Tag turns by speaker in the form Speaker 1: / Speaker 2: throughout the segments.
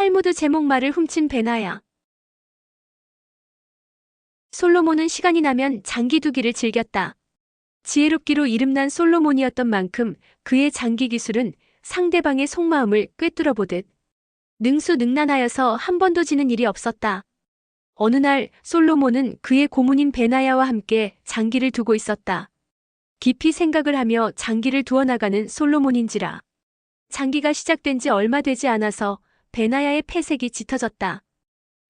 Speaker 1: 탈무드 제목 말을 훔친 베나야. 솔로몬은 시간이 나면 장기두기를 즐겼다. 지혜롭기로 이름난 솔로몬이었던 만큼 그의 장기 기술은 상대방의 속마음을 꿰뚫어 보듯 능수능란하여서 한 번도 지는 일이 없었다. 어느 날 솔로몬은 그의 고문인 베나야와 함께 장기를 두고 있었다. 깊이 생각을 하며 장기를 두어 나가는 솔로몬인지라. 장기가 시작된 지 얼마 되지 않아서 베나야의 폐색이 짙어졌다.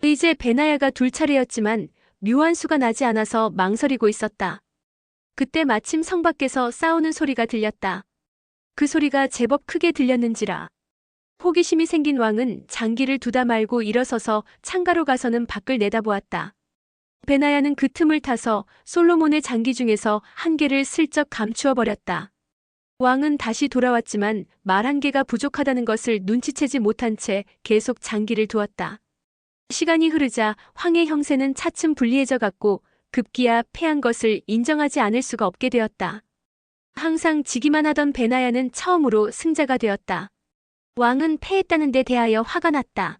Speaker 1: 이제 베나야가 둘 차례였지만 묘한 수가 나지 않아서 망설이고 있었다. 그때 마침 성 밖에서 싸우는 소리가 들렸다. 그 소리가 제법 크게 들렸는지라. 호기심이 생긴 왕은 장기를 두다 말고 일어서서 창가로 가서는 밖을 내다보았다. 베나야는 그 틈을 타서 솔로몬의 장기 중에서 한 개를 슬쩍 감추어 버렸다. 왕은 다시 돌아왔지만 말 한 개가 부족하다는 것을 눈치채지 못한 채 계속 장기를 두었다. 시간이 흐르자 황의 형세는 차츰 불리해져 갔고 급기야 패한 것을 인정하지 않을 수가 없게 되었다. 항상 지기만 하던 베나야는 처음으로 승자가 되었다. 왕은 패했다는 데 대하여 화가 났다.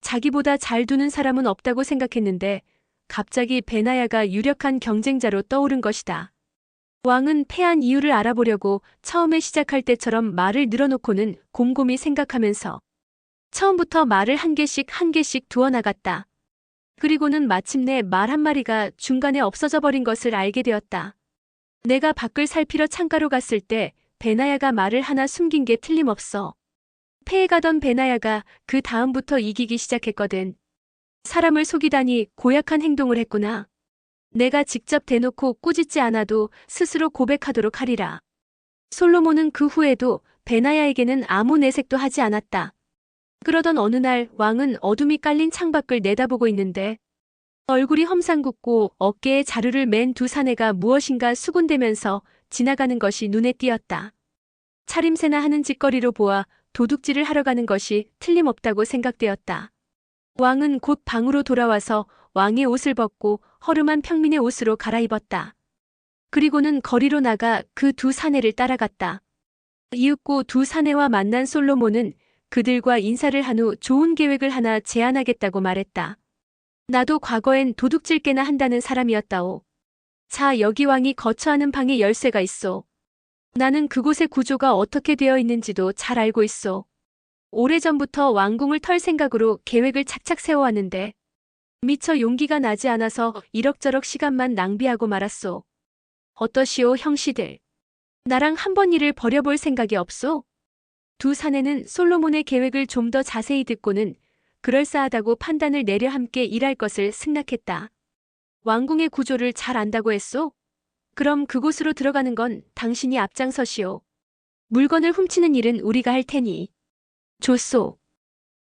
Speaker 1: 자기보다 잘 두는 사람은 없다고 생각했는데 갑자기 베나야가 유력한 경쟁자로 떠오른 것이다. 왕은 패한 이유를 알아보려고 처음에 시작할 때처럼 말을 늘어놓고는 곰곰이 생각하면서 처음부터 말을 한 개씩 한 개씩 두어 나갔다. 그리고는 마침내 말 한 마리가 중간에 없어져 버린 것을 알게 되었다. 내가 밖을 살피러 창가로 갔을 때 베나야가 말을 하나 숨긴 게 틀림없어. 패해가던 베나야가 그 다음부터 이기기 시작했거든. 사람을 속이다니 고약한 행동을 했구나. 내가 직접 대놓고 꾸짖지 않아도 스스로 고백하도록 하리라. 솔로몬은 그 후에도 베나야에게는 아무 내색도 하지 않았다. 그러던 어느 날 왕은 어둠이 깔린 창밖을 내다보고 있는데 얼굴이 험상궂고 어깨에 자루를 맨 두 사내가 무엇인가 수군대면서 지나가는 것이 눈에 띄었다. 차림새나 하는 짓거리로 보아 도둑질을 하러 가는 것이 틀림없다고 생각되었다. 왕은 곧 방으로 돌아와서 왕의 옷을 벗고 허름한 평민의 옷으로 갈아입었다. 그리고는 거리로 나가 그 두 사내를 따라갔다. 이윽고 두 사내와 만난 솔로몬은 그들과 인사를 한 후 좋은 계획을 하나 제안하겠다고 말했다. 나도 과거엔 도둑질 깨나 한다는 사람이었다오. 자, 여기 왕이 거처하는 방에 열쇠가 있어. 나는 그곳의 구조가 어떻게 되어 있는지도 잘 알고 있어. 오래전부터 왕궁을 털 생각으로 계획을 착착 세워왔는데 미처 용기가 나지 않아서 이럭저럭 시간만 낭비하고 말았소. 어떠시오, 형씨들? 나랑 한번 일을 벌여볼 생각이 없소? 두 사내는 솔로몬의 계획을 좀 더 자세히 듣고는 그럴싸하다고 판단을 내려 함께 일할 것을 승낙했다. 왕궁의 구조를 잘 안다고 했소? 그럼 그곳으로 들어가는 건 당신이 앞장서시오. 물건을 훔치는 일은 우리가 할 테니. 좋소.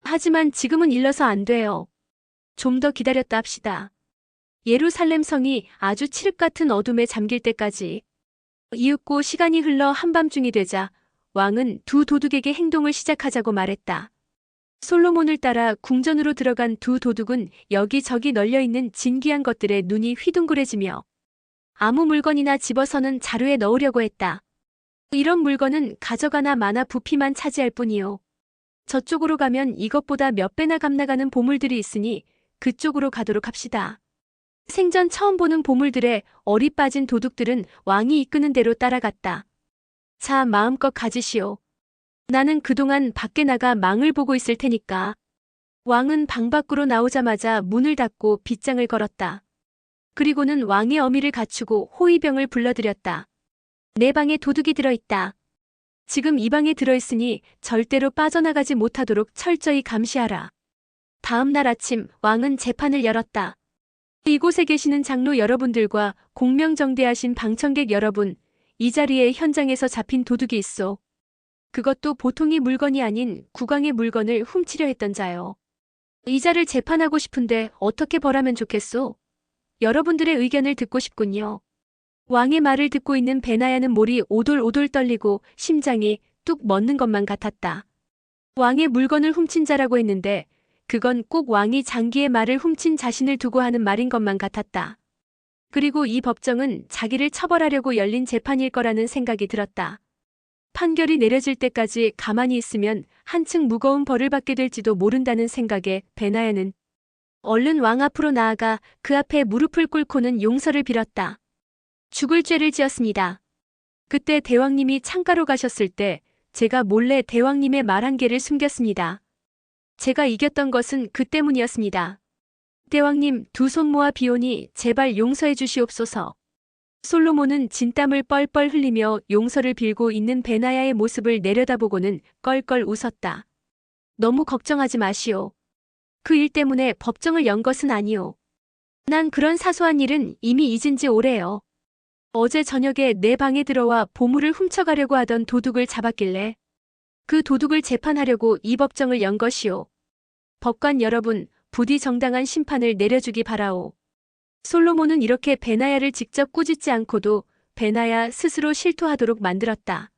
Speaker 1: 하지만 지금은 일러서 안 돼요. 좀 더 기다렸다 합시다. 예루살렘 성이 아주 칠흑 같은 어둠에 잠길 때까지. 이윽고 시간이 흘러 한밤중이 되자 왕은 두 도둑에게 행동을 시작하자고 말했다. 솔로몬을 따라 궁전으로 들어간 두 도둑은 여기저기 널려있는 진귀한 것들에 눈이 휘둥그레지며 아무 물건이나 집어서는 자루에 넣으려고 했다. 이런 물건은 가져가나 마나 부피만 차지할 뿐이요. 저쪽으로 가면 이것보다 몇 배나 감나가는 보물들이 있으니 그쪽으로 가도록 합시다. 생전 처음 보는 보물들에 어리 빠진 도둑들은 왕이 이끄는 대로 따라갔다. 자, 마음껏 가지시오. 나는 그동안 밖에 나가 망을 보고 있을 테니까. 왕은 방 밖으로 나오자마자 문을 닫고 빗장을 걸었다. 그리고는 왕의 어미를 갖추고 호위병을 불러들였다. 내 방에 도둑이 들어있다. 지금 이 방에 들어있으니 절대로 빠져나가지 못하도록 철저히 감시하라. 다음 날 아침 왕은 재판을 열었다. 이곳에 계시는 장로 여러분들과 공명정대하신 방청객 여러분, 이 자리에 현장에서 잡힌 도둑이 있어. 그것도 보통의 물건이 아닌 국왕의 물건을 훔치려 했던 자요. 이자를 재판하고 싶은데 어떻게 벌하면 좋겠소? 여러분들의 의견을 듣고 싶군요. 왕의 말을 듣고 있는 베나야는 몰이 오돌오돌 떨리고 심장이 뚝 멎는 것만 같았다. 왕의 물건을 훔친 자라고 했는데 그건 꼭 왕이 장기의 말을 훔친 자신을 두고 하는 말인 것만 같았다. 그리고 이 법정은 자기를 처벌하려고 열린 재판일 거라는 생각이 들었다. 판결이 내려질 때까지 가만히 있으면 한층 무거운 벌을 받게 될지도 모른다는 생각에 베나야는 얼른 왕 앞으로 나아가 그 앞에 무릎을 꿇고는 용서를 빌었다. 죽을 죄를 지었습니다. 그때 대왕님이 창가로 가셨을 때 제가 몰래 대왕님의 말 한 개를 숨겼습니다. 제가 이겼던 것은 그 때문이었습니다. 대왕님 두 손 모아 비오니 제발 용서해 주시옵소서. 솔로몬은 진땀을 뻘뻘 흘리며 용서를 빌고 있는 베나야의 모습을 내려다보고는 껄껄 웃었다. 너무 걱정하지 마시오. 그 일 때문에 법정을 연 것은 아니오. 난 그런 사소한 일은 이미 잊은 지 오래요. 어제 저녁에 내 방에 들어와 보물을 훔쳐가려고 하던 도둑을 잡았길래 그 도둑을 재판하려고 이 법정을 연 것이오. 법관 여러분, 부디 정당한 심판을 내려주기 바라오. 솔로몬은 이렇게 베나야를 직접 꾸짖지 않고도 베나야 스스로 실토하도록 만들었다.